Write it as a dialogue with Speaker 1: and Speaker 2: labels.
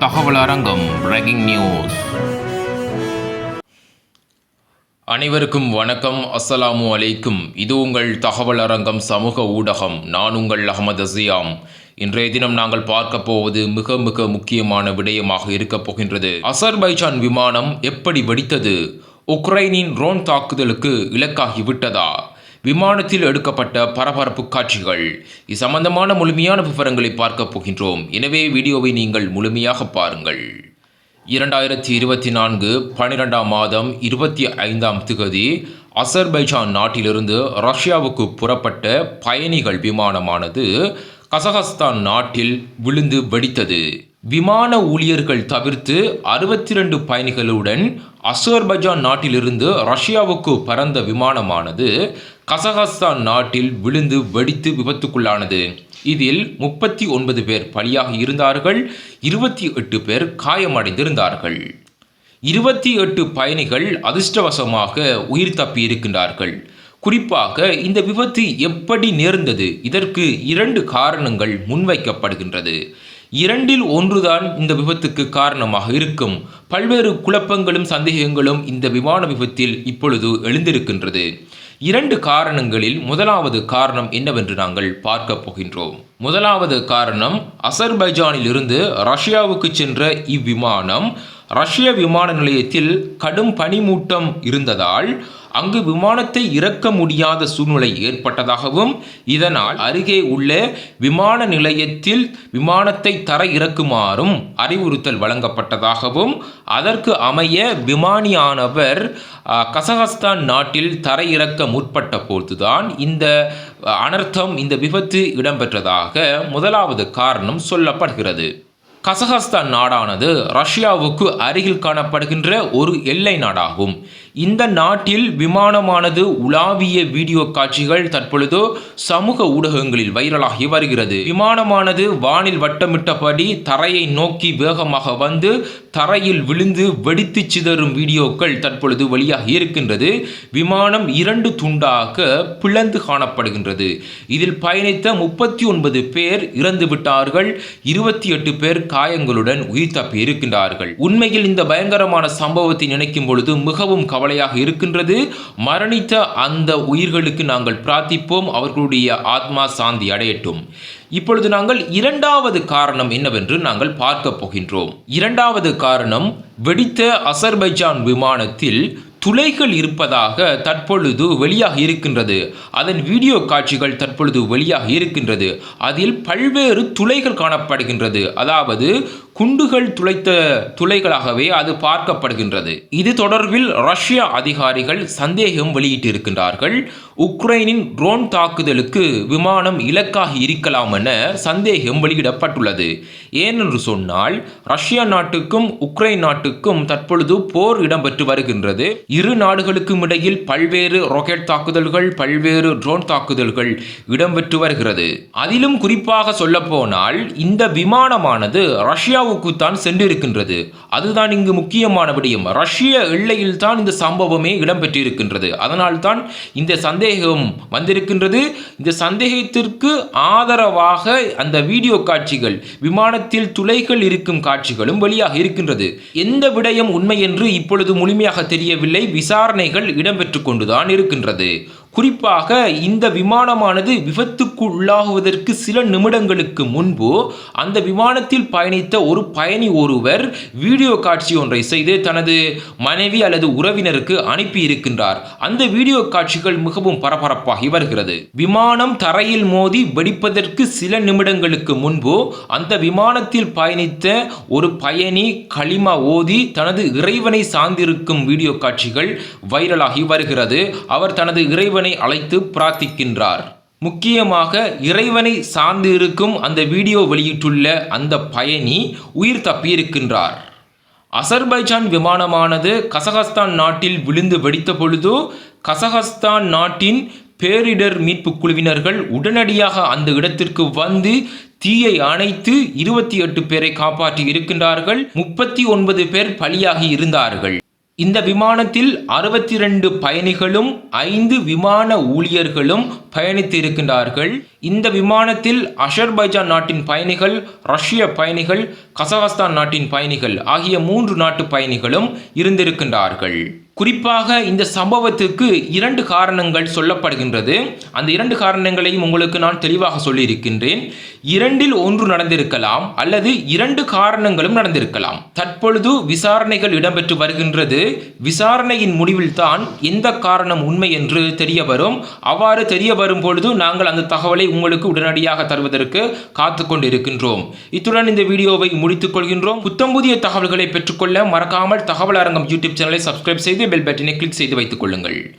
Speaker 1: தகவல் அரங்கம் breaking news அனைவருக்கும் வணக்கம். அஸ்ஸலாமு அலைக்கும். இது உங்கள் தகவல் அரங்கம் சமூக ஊடகம். நான் உங்கள் அகமது அசியாம். இன்றைய தினம் நாங்கள் பார்க்க போவது மிக மிக முக்கியமான விடயமாக இருக்கப் போகின்றது. அசர்பைஜான் விமானம் எப்படி வெடித்தது? உக்ரைனின் ரோன் தாக்குதலுக்கு இலக்காகி விட்டதா? விமானத்தில் எடுக்கப்பட்ட பரபரப்பு காட்சிகள். இது சம்பந்தமான முழுமையான விவரங்களை பார்க்க போகின்றோம். எனவே வீடியோவை நீங்கள் முழுமையாக பாருங்கள். இரண்டாயிரத்தி இருபத்தி நான்கு பன்னிரெண்டாம் மாதம் இருபத்தி ஐந்தாம் திகதி அசர்பைஜான் நாட்டிலிருந்து ரஷ்யாவுக்கு புறப்பட்ட பயணிகள் விமானமானது கசகஸ்தான் நாட்டில் விழுந்து வெடித்தது. விமான ஊழியர்கள் தவிர்த்து அறுபத்தி ரெண்டு பயணிகளுடன் அசர்பைஜான் நாட்டிலிருந்து ரஷ்யாவுக்கு பறந்த விமானமானது கசகஸ்தான் நாட்டில் விழுந்து வெடித்து விபத்துக்குள்ளானது. இதில் முப்பத்தி ஒன்பது பேர் பலியாக இருந்தார்கள் இருபத்தி எட்டு பேர் காயமடைந்திருந்தார்கள். இருபத்தி எட்டு பயணிகள் அதிர்ஷ்டவசமாக உயிர் தப்பி இருக்கின்றார்கள் குறிப்பாக இந்த விபத்து எப்படி நேர்ந்தது? இதற்கு இரண்டு காரணங்கள் முன்வைக்கப்படுகின்றது. இரண்டில் ஒன்றுதான் இந்த விபத்துக்கு காரணமாக இருக்கும். பல்வேறு குழப்பங்களும் சந்தேகங்களும் இந்த விமான விபத்தில் இப்பொழுது எழுந்திருக்கின்றது. இரண்டு காரணங்களில் முதலாவது காரணம் என்னவென்று நாங்கள் பார்க்க போகின்றோம். முதலாவது காரணம் அசர்பைஜானிலிருந்து ரஷ்யாவுக்கு சென்ற இவ்விமானம் ரஷ்ய விமான நிலையத்தில் கடும் பனிமூட்டம் இருந்ததால் அங்கு விமானத்தை இறக்க முடியாத சூழ்நிலை ஏற்பட்டதாகவும் இதனால் அருகே உள்ள விமான நிலையத்தில் விமானத்தை தர இறக்குமாறும் அறிவுறுத்தல் வழங்கப்பட்டதாகவும் அதற்கு அமைய விமானியானவர் கசகஸ்தான் நாட்டில் தரையிறக்க முற்பட்ட போதுதான் இந்த அனர்த்தம் இந்த விபத்து இடம்பெற்றதாக முதலாவது காரணம் சொல்லப்படுகிறது. கசகஸ்தான் நாடானது ரஷ்யாவுக்கு அருகில் காணப்படுகின்ற ஒரு எல்லை நாடாகும். இந்த நாட்டில் விமானமானது உலாவிய வீடியோ காட்சிகள் தற்பொழுது சமூக ஊடகங்களில் வைரலாகி வருகிறது. விமானமானது வானில் வட்டமிட்டபடி தரையை நோக்கி வேகமாக வந்து தரையில் விழுந்து வெடித்து சிதறும் வீடியோக்கள் தற்பொழுது வெளியாகி இருக்கின்றது. விமானம் இரண்டு துண்டாக பிளந்து காணப்படுகின்றது. இதில் பயணித்த முப்பத்தி ஒன்பது பேர் இறந்து விட்டார்கள். இருபத்தி எட்டு பேர் காயங்களுடன் உயிர் தப்பி இருக்கின்றார்கள் உண்மையில் இந்த பயங்கரமான சம்பவத்தை நினைக்கும் பொழுது மிகவும் கவலையாக இருக்கின்றது. மரணித்த அந்த உயிர்களுக்கு நாங்கள் பிரார்த்திப்போம். அவர்களுடைய ஆத்மா சாந்தி அடையட்டும். இப்பொழுது நாங்கள் இரண்டாவது காரணம் என்னவென்று நாங்கள் பார்க்க போகின்றோம். இரண்டாவது காரணம் வெடித்த அசர்பைஜான் விமானத்தில் துளைகள் இருப்பதாக தற்பொழுது வெளியாக இருக்கின்றது. அதன் வீடியோ காட்சிகள் தற்பொழுது வெளியாக இருக்கின்றது. அதில் பல்வேறு துளைகள் காணப்படுகின்றது. அதாவது குண்டுகள் துளைத்த துளைகளாகவே அது பார்க்கப்படுகின்றது. இது தொடர்பில் ரஷ்ய அதிகாரிகள் சந்தேகம் வெளியிட்டிருக்கின்றார்கள். உக்ரைனின் ட்ரோன் தாக்குதலுக்கு விமானம் இலக்காகி இருக்கலாம் என சந்தேகம் வெளியிடப்பட்டுள்ளது. ஏனென்று சொன்னால் ரஷ்யா நாட்டுக்கும் உக்ரைன் நாட்டுக்கும் தற்பொழுது போர் இடம்பெற்று வருகின்றது. இரு நாடுகளுக்கும் இடையில் பல்வேறு ராக்கெட் தாக்குதல்கள் பல்வேறு ட்ரோன் தாக்குதல்கள் இடம்பெற்று வருகிறது. அதிலும் குறிப்பாக சொல்லப்போனால் இந்த விமானமானது ரஷ்யாவுக்கு தான் சென்றிருக்கின்றது. அதுதான் இங்கு முக்கியமான விடயம். ரஷ்ய எல்லையில் தான் இந்த சம்பவமே இடம்பெற்றிருக்கின்றது. அதனால் தான் இந்த சந்தேகம் வந்திருக்கின்றது. இந்த சந்தேகத்திற்கு ஆதரவாக அந்த வீடியோ காட்சிகள் விமானத்தில் துளைகள் இருக்கும் காட்சிகளும் வெளியாக இருக்கின்றது. எந்த விடயம் உண்மை என்று இப்பொழுது முழுமையாக தெரியவில்லை. விசாரணைகள் இடம்பெற்று கொண்டுதான் இருக்கின்றது. குறிப்பாக இந்த விமானமானது விபத்துக்கு உள்ளாகுவதற்கு சில நிமிடங்களுக்கு முன்பு அந்த விமானத்தில் பயணித்த ஒரு பயணி ஒருவர் வீடியோ காட்சி ஒன்றை செய்து தனது மனைவி அல்லது உறவினருக்கு அனுப்பி இருக்கின்றார். அந்த வீடியோ காட்சிகள் மிகவும் பரபரப்பாகி வருகிறது. விமானம் தரையில் மோதி வெடிப்பதற்கு சில நிமிடங்களுக்கு முன்பு அந்த விமானத்தில் பயணித்த ஒரு பயணி களிமா ஓதி தனது இறைவனை சார்ந்திருக்கும் வீடியோ காட்சிகள் வைரலாகி வருகிறது. அவர் தனது இறைவனை அழைத்து பிரார்த்திக்கின்றார். முக்கியமாக இறைவனை சார்ந்து இருக்கும் அந்த வீடியோ வெளியிட்டுள்ள அந்த பயணி உயிர் தப்பியிருக்கின்றார். அசர்பைஜான் விமானமானது கசகஸ்தான் நாட்டில் விழுந்து வெடித்த பொழுது கசகஸ்தான் நாட்டின் பேரிடர் மீட்பு குழுவினர்கள் உடனடியாக அந்த இடத்திற்கு வந்து தீயை அணைத்து இருபத்தி எட்டு பேரை காப்பாற்றி இருக்கின்றார்கள். முப்பத்தி ஒன்பது பேர் பலியாகி இருந்தார்கள். இந்த விமானத்தில் அறுபத்தி ரெண்டு பயணிகளும் ஐந்து விமான ஊழியர்களும் பயணித்து இருக்கின்றார்கள் இந்த விமானத்தில் அஷர்பைஜான் நாட்டின் பயணிகள் ரஷ்ய பயணிகள் கசகஸ்தான் நாட்டின் பயணிகள் ஆகிய மூன்று நாட்டு பயணிகளும் இருந்திருக்கின்றார்கள். குறிப்பாக இந்த சம்பவத்துக்கு இரண்டு காரணங்கள் சொல்லப்படுகின்றது. அந்த இரண்டு காரணங்களையும் உங்களுக்கு நான் தெளிவாக சொல்லியிருக்கின்றேன். இரண்டில் ஒன்று நடந்திருக்கலாம் அல்லது இரண்டு காரணங்களும் நடந்திருக்கலாம். தற்பொழுது விசாரணைகள் இடம்பெற்று வருகின்றது. விசாரணையின் முடிவில் தான் எந்த காரணம் உண்மை என்று தெரிய வரும். அவ்வாறு தெரிய வரும் பொழுது நாங்கள் அந்த தகவலை உங்களுக்கு உடனடியாக தருவதற்கு காத்து கொண்டிருக்கின்றோம். இத்துடன் இந்த வீடியோவை முடித்துக் கொள்கின்றோம். புத்தம் புதிய தகவல்களை பெற்றுக்கொள்ள மறக்காமல் தகவல் அரங்கம் யூடியூப் சேனலை சப்ஸ்கிரைப் செய்து பெல் பட்டனை கிளிக் செய்து வைத்துக் கொள்ளுங்கள்.